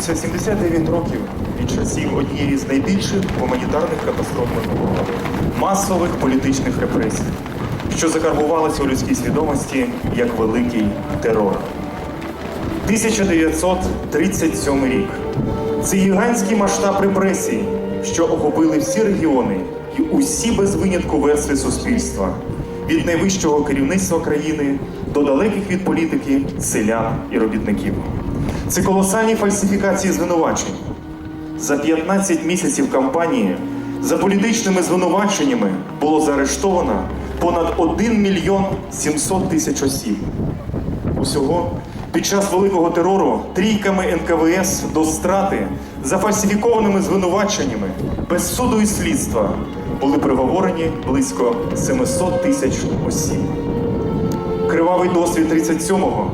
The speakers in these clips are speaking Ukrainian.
виповнюється 79 років від часів однієї з найбільших гуманітарних катастроф масових політичних репресій, що закарбувалися у людській свідомості як великий терор. 1937 рік. Це гігантський масштаб репресій, що охопили всі регіони і усі без винятку верстви суспільства, від найвищого керівництва країни до далеких від політики, селян і робітників. Це колосальні фальсифікації звинувачень. За 15 місяців кампанії за політичними звинуваченнями було заарештовано понад 1 мільйон 700 тисяч осіб. Усього під час великого терору трійками НКВС до страти за фальсифікованими звинуваченнями без суду і слідства були приговорені близько 700 тисяч осіб. Кривавий досвід 37-го,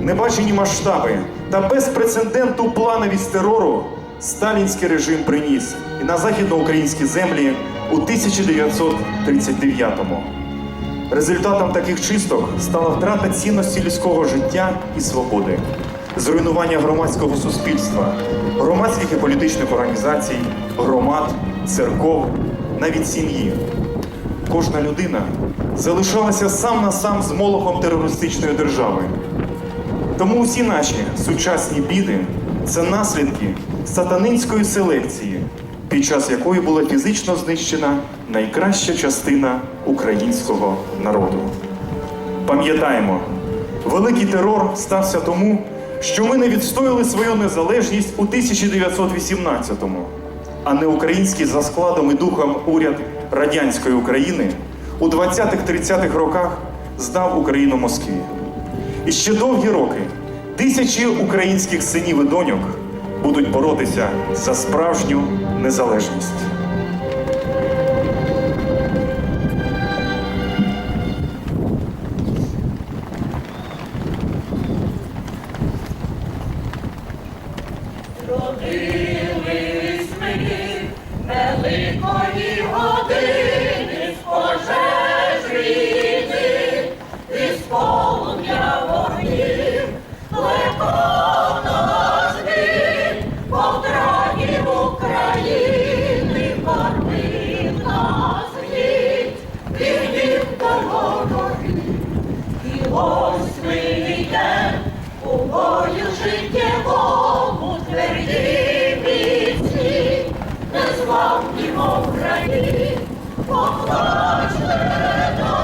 небачені масштаби та безпрецедентну плановість терору сталінський режим приніс і на західноукраїнські землі у 1939-му. Результатом таких чисток стала втрата цінності людського життя і свободи, зруйнування громадського суспільства, громадських і політичних організацій, громад, церков, навіть сім'ї. Кожна людина залишалася сам на сам з молохом терористичної держави. Тому усі наші сучасні біди це наслідки сатанинської селекції, під час якої була фізично знищена найкраща частина українського народу. Пам'ятаємо, великий терор стався тому, що ми не відстояли свою незалежність у 1918-му, а не український за складом і духом уряд радянської України у 20-30-х роках здав Україну Москві. І ще довгі роки тисячі українських синів і доньок будуть боротися за справжню незалежність. Поклачено, свободи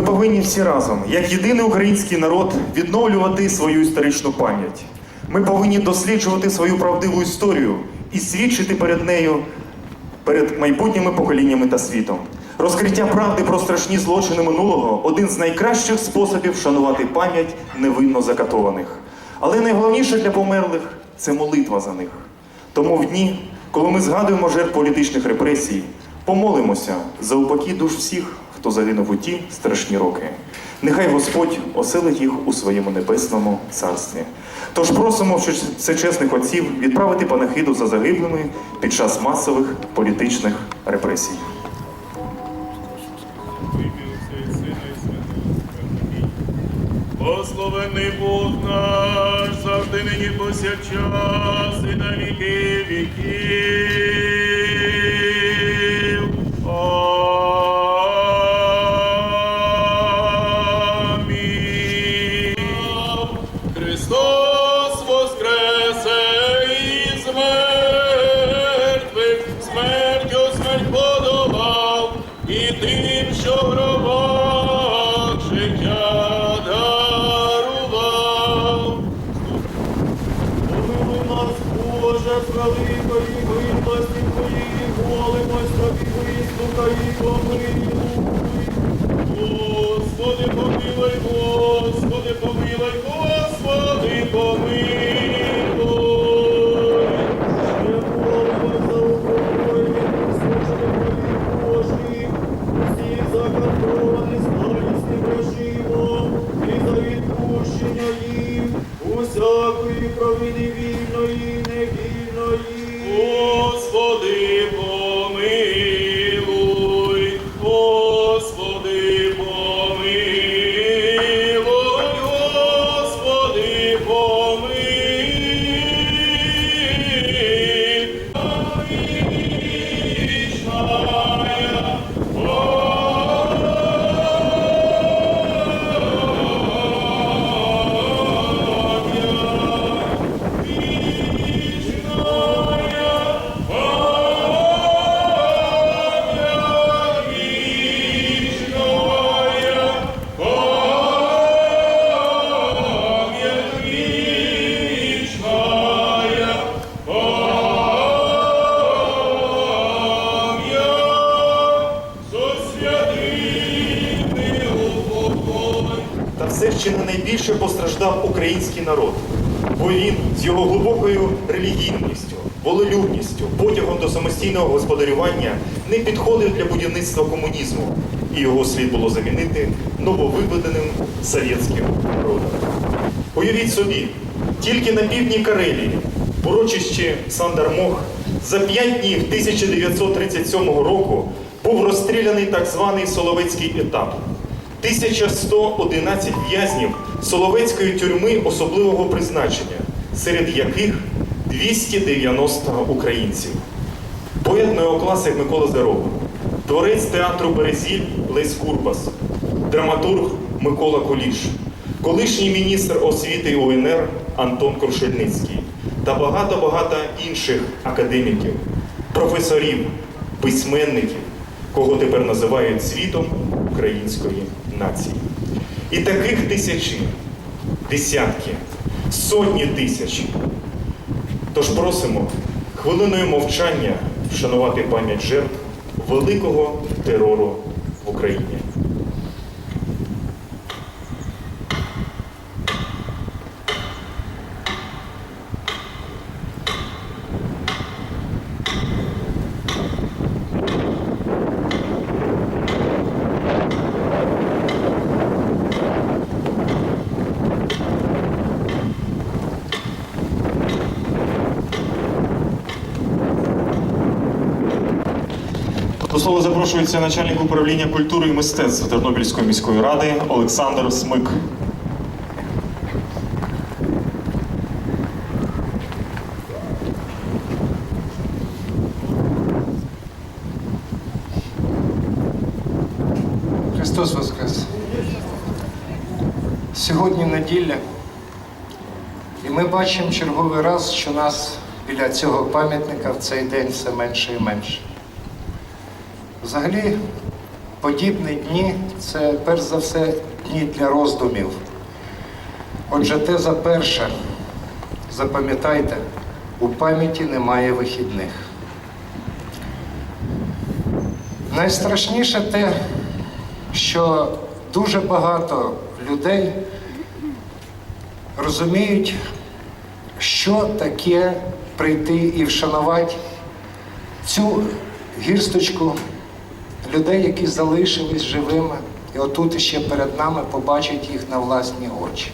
повинні всі разом, як єдиний український народ, відновлювати свою історичну пам'ять. Ми повинні досліджувати свою правдиву історію і свідчити перед нею, перед майбутніми поколіннями та світом. Розкриття правди про страшні злочини минулого один з найкращих способів вшанувати пам'ять невинно закатованих. Але найголовніше для померлих це молитва за них. Тому в дні, коли ми згадуємо жертв політичних репресій, помолимося за упокій душ всіх, хто загинув у ті страшні роки. Нехай Господь оселить їх у своєму небесному царстві. Тож просимо всечесних отців відправити панахиду за загиблими під час масових політичних репресій. Благословений Бог наш, завжди нині повсякчас і на віки віків. Великої милості Твоєї, молимось тобі, вислухай і помилуй. Господи, помилуй, Господи, помилуй, Господи, помилуй. Все ще не найбільше постраждав український народ, бо він з його глибокою релігійністю, волелюбністю, потягом до самостійного господарювання не підходив для будівництва комунізму, і його слід було замінити нововиведеним совєтським народом. Уявіть собі, тільки на півдні Карелії, в урочищі Сандармох, за п'ять днів 1937 року був розстріляний так званий Соловецький етап. 1111 в'язнів Соловецької тюрми особливого призначення, серед яких 290 українців. Поет неокласик Микола Заров, творець театру Березіль Лесь Курбас, драматург Микола Куліш, колишній міністр освіти УНР Антон Крушельницький та багато-багато інших академіків, професорів, письменників, кого тепер називають світом української нації. І таких тисячі, десятки, сотні тисяч. Тож просимо хвилиною мовчання вшанувати пам'ять жертв великого терору в Україні. До слова запрошується начальник управління культури і мистецтв Тернопільської міської ради Олександр Смик. Христос Воскрес! Сьогодні неділя, і ми бачимо черговий раз, що нас біля цього пам'ятника в цей день все менше і менше. Взагалі, подібні дні це перш за все дні для роздумів. Отже, теза перша. Запам'ятайте, у пам'яті немає вихідних. Найстрашніше те, що дуже багато людей розуміють, що таке прийти і вшанувати цю гірсточку людей, які залишились живими, і отут ще перед нами побачать їх на власні очі.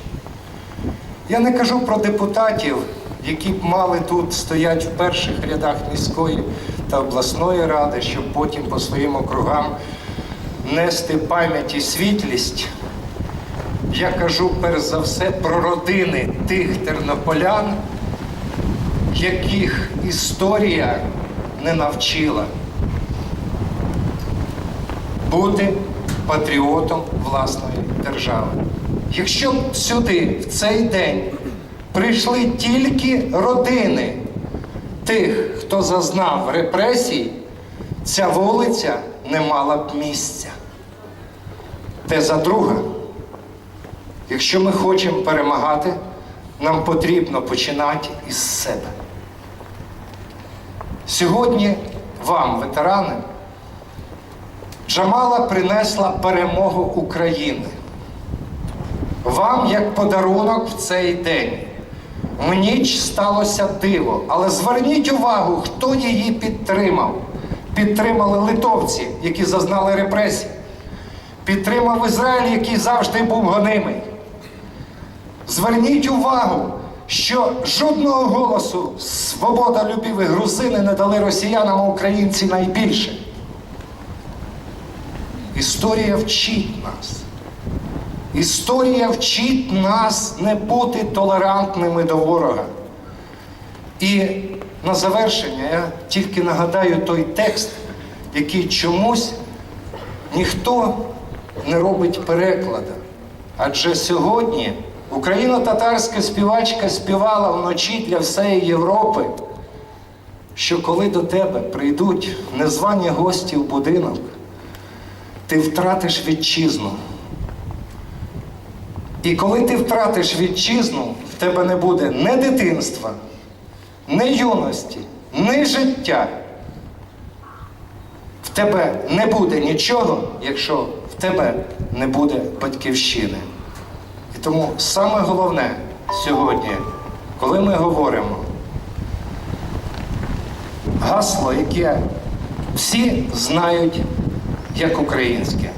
Я не кажу про депутатів, які б мали тут стояти в перших рядах міської та обласної ради, щоб потім по своїм округам нести пам'ять і світлість. Я кажу перш за все про родини тих тернополян, яких історія не навчила бути патріотом власної держави. Якщо б сюди в цей день прийшли тільки родини тих, хто зазнав репресій, ця вулиця не мала б місця. Теза друга. Якщо ми хочемо перемагати, нам потрібно починати із себе. Сьогодні вам, ветерани, Джамала принесла перемогу України. Вам як подарунок в цей день. В сталося диво, але зверніть увагу, хто її підтримав. Підтримали литовці, які зазнали репресій. Підтримав Ізраїль, який завжди був гонимий. Зверніть увагу, що жодного голосу свободолюбіві грузини не дали росіянам, а українці найбільше. Історія вчить нас. Історія вчить нас не бути толерантними до ворога. І на завершення я тільки нагадаю той текст, який чомусь ніхто не робить переклада. Адже сьогодні україно-татарська співачка співала вночі для всієї Європи, що коли до тебе прийдуть незвані гості в будинок, ти втратиш вітчизну. І коли ти втратиш вітчизну, в тебе не буде ні дитинства, ні юності, ні життя. В тебе не буде нічого, якщо в тебе не буде батьківщини. І тому саме головне сьогодні, коли ми говоримо гасло, яке всі знають як українське.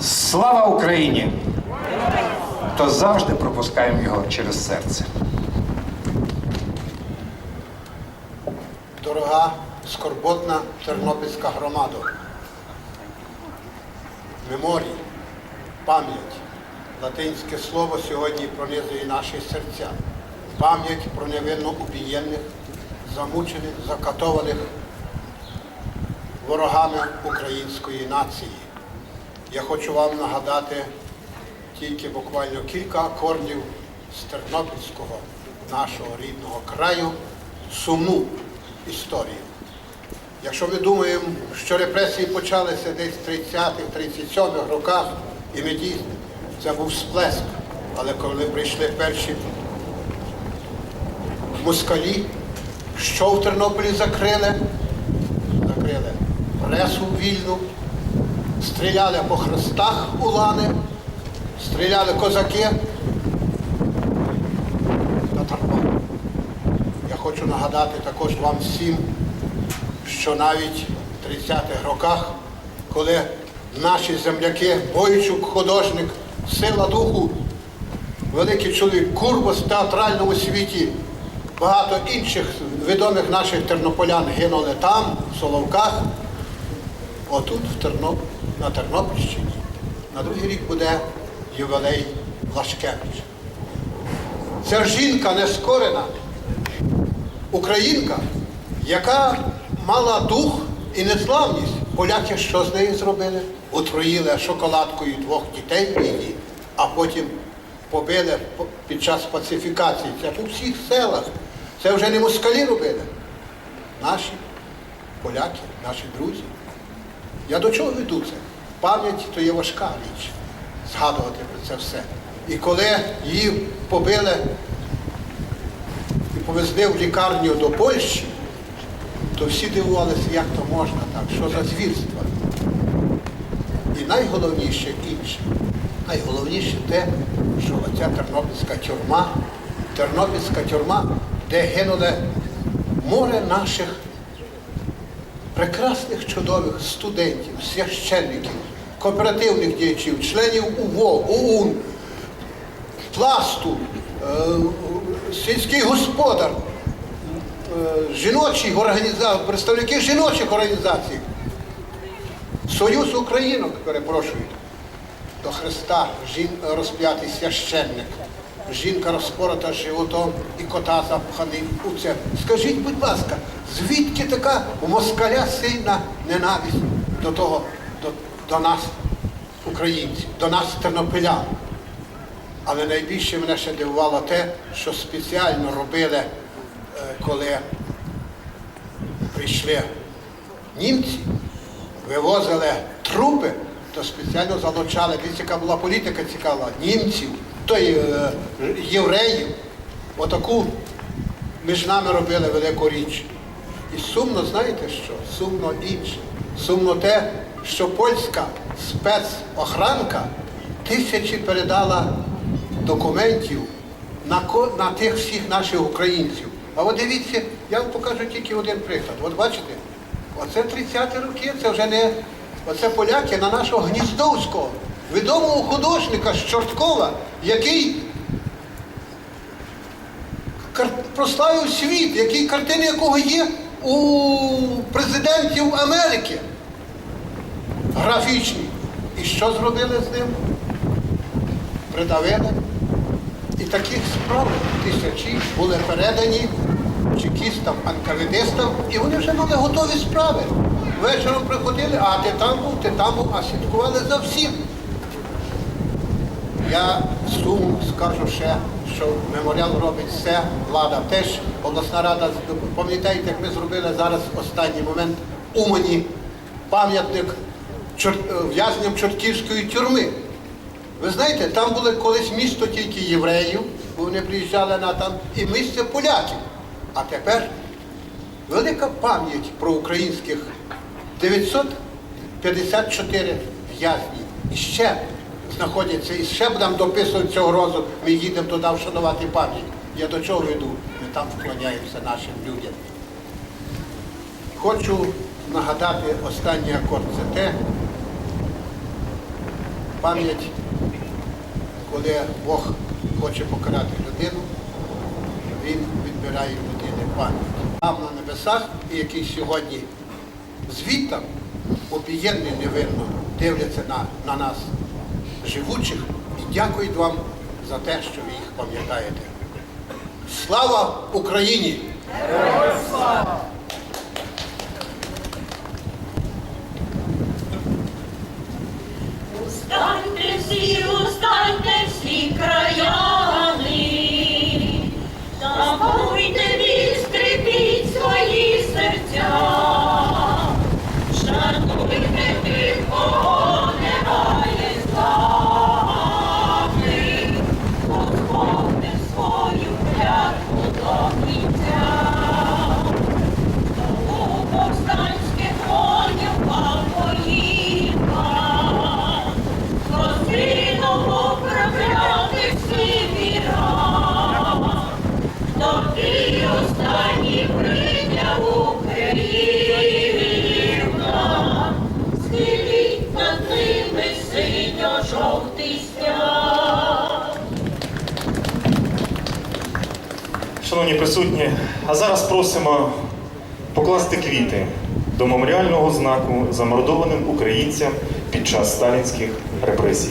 Слава Україні! То завжди пропускаємо його через серце. Дорога скорботна тернопільська громада. Меморій, пам'ять. Латинське слово сьогодні пронизує наші серця. Пам'ять про невинно убієнних, замучених, закатованих ворогами української нації. Я хочу вам нагадати тільки буквально кілька акордів з Тернопільського, нашого рідного краю, сумну історію. Якщо ми думаємо, що репресії почалися десь в 30-х, 37-х роках, і ми дійсно, це був сплеск. Але коли прийшли перші москалі, що в Тернополі закрили? Пресу вільну, стріляли по хрестах у лани, стріляли козаки. На Тарпан. Я хочу нагадати також вам всім, що навіть в 30-х роках, коли наші земляки, Бойчук, художник, сила духу, великий чоловік Курбас в театральному світі, багато інших відомих наших тернополян гинули там, в Соловках, отут, в Терноп... на Тернопільщині. На другий рік буде ювілей Лашкевича. Ця жінка нескорена, українка, яка мала дух і незламність. Поляки що з нею зробили? Отруїли шоколадкою двох дітей її, а потім побили під час пацифікації. Це по всіх селах. Це вже не москалі робили. Наші поляки, наші друзі. Я до чого веду це? Пам'ять то є важка річ, згадувати про це все. І коли її побили і повезли в лікарню до Польщі, то всі дивувалися, як то можна так, що за звірства. І найголовніше інше, найголовніше те, що оця Тернопільська тюрма, Тернопільська тюрма, де гинули море наших прекрасних, чудових студентів, священників, кооперативних діячів, членів УВО, ОУН, пласту, е, сільський господар, е, жіночих організацій, представники жіночих організацій, Союз Українок, перепрошую, до Христа жін, розп'ятий священник, жінка розпорота животом і кота запханий у це. Скажіть, будь ласка, звідки така у москаля сильна ненависть до того, до, до нас, українців, до нас, тернопілян? Але найбільше мене ще дивувало те, що спеціально робили, е, коли прийшли німці, вивозили трупи, то спеціально залучали. Дивіться, яка була політика цікава, німців, то й е, євреїв. Отаку між нами робили велику річ. І сумно, знаєте що? Сумно інше. Сумно те, що польська спецохранка тисячі передала документів на, на тих всіх наших українців. А от дивіться, я вам покажу тільки один приклад. От бачите, оце 30-ті роки, це вже не оце поляки на нашого Гніздовського, відомого художника з Чорткова, який прославив світ, який картини якого є у президентів Америки. Графічні. І що зробили з ним? Придавили. І таких справ тисячі були передані чекістам, анкавідистам, і вони вже мали готові справи. Вечором приходили, а ти там був, ти там був, а слідкували за всім. Я сум скажу ще, що меморіал робить все, влада теж, обласна рада, пам'ятаєте, як ми зробили зараз останній момент Умані, пам'ятник чор- в'язням Чортківської тюрми. Ви знаєте, там було колись місто тільки євреїв, бо вони приїжджали на там, і місце поляків. А тепер велика пам'ять про українських 954 в'язні. І ще знаходяться, і ще будемо дописувати цього разу, ми їдемо туди вшанувати пам'ять. Я до чого веду? Ми там вклоняємося нашим людям. Хочу нагадати останній акорд. Це те, пам'ять, коли Бог хоче покарати людину, він відбирає людини пам'ять. Там на небесах, який сьогодні звідтам опієнний невинно дивляться на, на нас, живучих, і дякують вам за те, що ви їх пам'ятаєте. Слава Україні! Устаньте Шановні присутні, а зараз просимо покласти квіти до меморіального знаку замордованим українцям під час сталінських репресій.